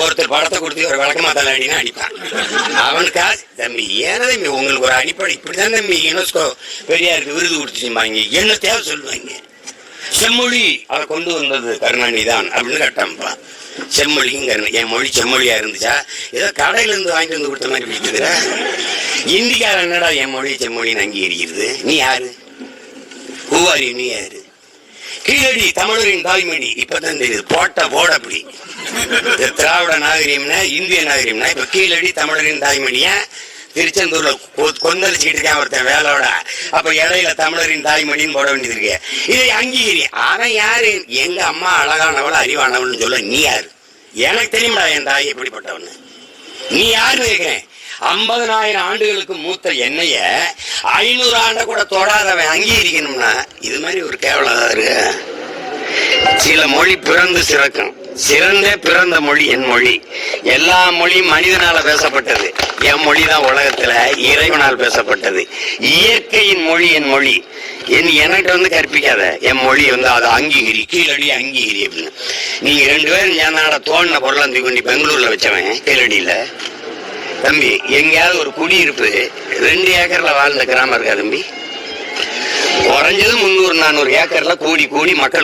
ஒருத்தர் படத்தை கொடுத்து ஒரு விளக்கமா தலை அடினா அடிப்பான். அவனுக்கா தம்பி ஏன்னா தம்பி உங்களுக்கு ஒரு அடிப்படை இப்படிதான் தம்பி யுனெஸ்கோ பெரியாருக்கு விருது கொடுத்துருப்பாங்க என்ன தேவை சொல்லுவாங்க? செம்மொழி. அதை கொண்டு வந்தது கருணாநிதி தான் அப்படின்னு கேட்டான்ப்பா செம்மொழிங்கிற என் மொழி செம்மொழியா இருந்துச்சா? ஏதோ கடையில இருந்து வாங்கிட்டு வந்து கொடுத்த மாதிரி பிடிக்குதுல இந்திக்கார என்னடா என் மொழி செம்மொழின்னு அங்கீகரிக்கிறது? நீ யாரு? பூவாரி நீ யாரு? கீழடி தமிழரின் தாய்மொழி இப்பதான் தெரியுது. போட்ட போட அப்படி. திராவிட நாகரீகம்னா இந்திய நாகரீகம்னா இப்ப கீழடி தமிழரின் தாய்மொழியா திருச்செந்தூர்ல கொ- கொந்தளிச்சுக்கிட்டு இருக்கான் ஒருத்தன் வேலையோட அப்ப இடையில தமிழரின் தாய்மொழின்னு போட வேண்டியது இருக்கு. இதை அங்கீகரி. அவன் யாரு? எங்க அம்மா அழகானவள் அறிவானவள்னு சொல்ல நீ யாரு? எனக்கு தெரியும்டா என் தாய் எப்படிப்பட்டவன்னு. நீ யாருன்னு கேட்கிறேன் ஐம்பதனாயிரம் ஆண்டுகளுக்கு மூத்த என்னைய ஐநூறு ஆண்டை கூட தொடாதவன் அங்கீகரிக்கணும்னா இது மாதிரி ஒரு கேவலம் இருக்கு. சில மொழி பிறந்து சிறக்கும். சிறந்தே பிறந்த மொழி என் மொழி. எல்லா மொழியும் மனிதனால பேசப்பட்டது. என் மொழி தான் உலகத்துல இறைவனால் பேசப்பட்டது. இயற்கையின் மொழி என் மொழி. என் எனக்கு வந்து கற்பிக்காத. என் மொழி வந்து அதை அங்கீகரி கீழடி அங்கீகரி அப்படின்னு. நீங்க ரெண்டு பேரும் சேர்ந்தாட தோணின பொருளாந்தி கொண்டு பெங்களூர்ல வச்சவன் கீழடியில. தம்பி எங்கேயாவது ஒரு குடியிருப்பு ரெண்டு ஏக்கர்ல வாழ்ந்த கிராமம் இருக்கா தம்பி? குறைஞ்சது முந்நூறு நானூறு ஏக்கர்ல கூடி கூடி மக்கள்